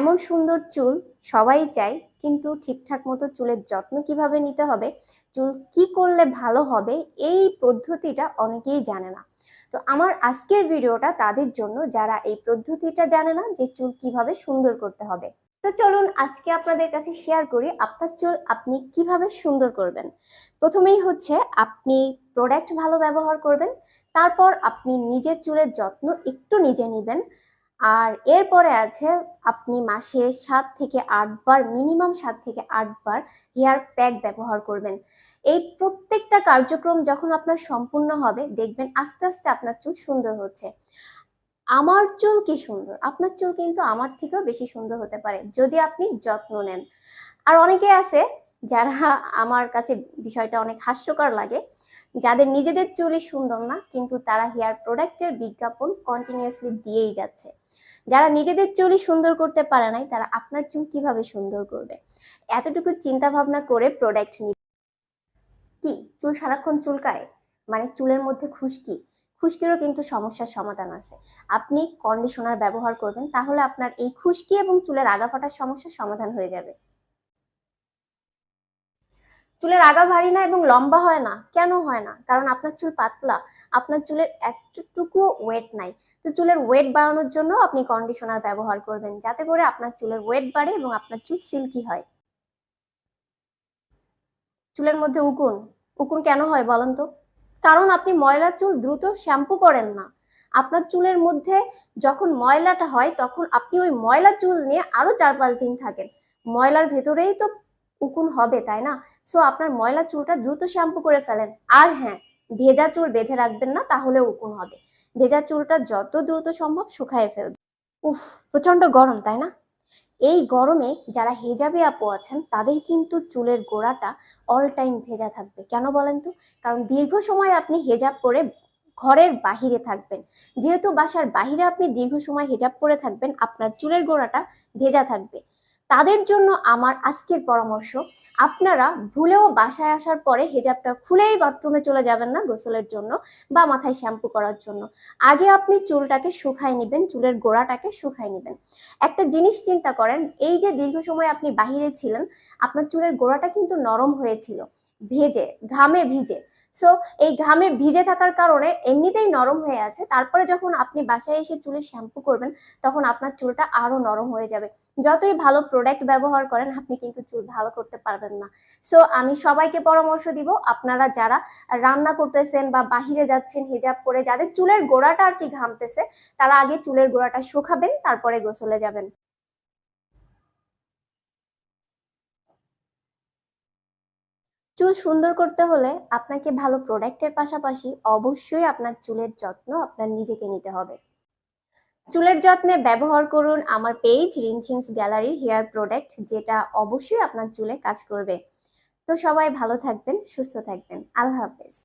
এমন সুন্দর চুল সবাই চায়, কিন্তু ঠিকঠাক মতো চুলের যত্ন কীভাবে নিতে হবে, চুল কি করলে ভালো হবে, এই পদ্ধতিটা অনেকেই জানে না। তো আমার আজকের ভিডিওটা তাদের জন্য, যারা এই পদ্ধতিটা জানে না যে চুল কীভাবে সুন্দর করতে হবে। তো চলুন আজকে আপনাদের কাছে শেয়ার করি আপনার চুল আপনি কীভাবে সুন্দর করবেন। প্রথমেই হচ্ছে আপনি প্রোডাক্ট ভালো ব্যবহার করবেন, তারপর আপনি নিজের চুলের যত্ন একটু নিজে নেবেন আর এরপরে আছে আপনি মাসে সাত থেকে আটবার মিনিমাম সাত থেকে আটবার হেয়ার প্যাক ব্যবহার করবেন। এই প্রত্যেকটা কার্যক্রম যখন আপনার সম্পূর্ণ হবে, দেখবেন আস্তে আস্তে আপনার চুল সুন্দর হচ্ছে। আমার চুল কি সুন্দর? আপনার চুল কিন্তু আমার থেকেও বেশি সুন্দর হতে পারে, যদি আপনি যত্ন নেন। আর অনেকে আছে যারা আমার কাছে বিষয়টা অনেক হাস্যকর লাগে যাদের নিজেদের চুলই সুন্দর না, কিন্তু তারা হেয়ার প্রোডাক্টের বিজ্ঞাপন কন্টিনিউয়াসলি দিয়েই যাচ্ছে। যারা নিজেদের চুলই সুন্দর করতে পারে নাই, তারা আপনার চুল কীভাবে সুন্দর করবে? এতটুকু চিন্তা ভাবনা করে প্রোডাক্ট নিবে কি? চুল সারাক্ষণ চুলকায়? মানে চুলের মধ্যে খুশকি? খুশকিরও কিন্তু সমস্যার সমাধান আছে। আপনি কন্ডিশনার ব্যবহার করবেন, তাহলে আপনার এই খুশকি এবং চুলের আগা ফাটার সমস্যার সমাধান হয়ে যাবে। চুলের আগা ভারী না এবং লম্বা হয় না? কেন হয় না? কারণ আপনার চুল পাতলা। আপনার চুলের একটুকু ওয়েট নাই। তো চুলের ওয়েট বাড়ানোর জন্য আপনি কন্ডিশনার ব্যবহার করবেন, যাতে করে আপনার চুলের ওয়েট বাড়ে এবং আপনার চুল সিল্কি হয়। চুলের মধ্যে উকুন। উকুন কেন হয় বলেন তো? কারণ আপনি ময়লা চুল দ্রুত শ্যাম্পু করেন না। আপনার চুলের মধ্যে যখন ময়লাটা হয়, তখন আপনি ওই ময়লা চুল নিয়ে আরও চার পাঁচ দিন থাকেন। ময়লার ভেতরেই তো উকুন হবে, তাই না? সো আপনার ময়লা চুলটা দ্রুত শ্যাম্পু করে ফেলেন। আর হ্যাঁ ভেজা চুল বেঁধে রাখবেন না, তাহলে উকুন হবে। ভেজা চুলটা যত দ্রুত সম্ভব শুকায় ফেলবে উফ প্রচণ্ড গরম, তাই না? এই গরমে যারা হেজাবে আপু আছেন, তাদের কিন্তু চুলের গোড়াটা অল টাইম ভেজা থাকবে। কেন বলেন তো? কারণ দীর্ঘ সময় আপনি হেজাব পরে ঘরের বাহিরে থাকবেন। যেহেতু বাসার বাহিরে আপনি দীর্ঘ সময় হেজাব পরে থাকবেন, আপনার চুলের গোড়াটা ভেজা থাকবে। তাদের জন্য আমার আজকের পরামর্শ, আপনারা ভুলেও বাসায় আসার পরে হেজাবটা খুলেই বাথরুমে চলে যাবেন না গোসলের জন্য বা মাথায় শ্যাম্পু করার জন্য। আগে আপনি চুলটাকে শুকায় নেবেন, চুলের গোড়াটাকে শুকায় নেবেন। একটা জিনিস চিন্তা করেন, এই যে দীর্ঘ সময় আপনি বাহিরে ছিলেন, আপনার চুলের গোড়াটা কিন্তু নরম হয়েছিল। ভেজে, ঘামে ভিজে। সো এই ঘামে ভিজে থাকার কারণে এমনিতেই নরম হয়ে আছে। তারপরে যখন আপনি বাসায় এসে চুলে শ্যাম্পু করবেন, তখন আপনার চুলটা আরও নরম হয়ে যাবে। যতই ভালো প্রোডাক্ট ব্যবহার করেন, আপনি কিন্তু চুল ভালো করতে পারবেন না। সো আমি সবাইকে পরামর্শ দিব, আপনারা যারা রান্না করতেছেন বা বাহিরে যাচ্ছেন, হিজাব করে যাদের চুলের গোড়াটা আর কি ঘামতেছে, তারা আগে চুলের গোড়াটা শুকাবেন, তারপরে গোসলে যাবেন। চুল সুন্দর করতে হলে আপনাকে ভালো প্রোডাক্টের পাশাপাশি অবশ্যই আপনার চুলের যত্ন আপনার নিজেকে নিতে হবে। চুলের যত্নে ব্যবহার করুন আমার page Rinchings gallery hair product যেটা অবশ্যই আপনার চুলে কাজ করবে। তো সবাই ভালো থাকবেন, সুস্থ থাকবেন। আল্লাহ হাফেজ।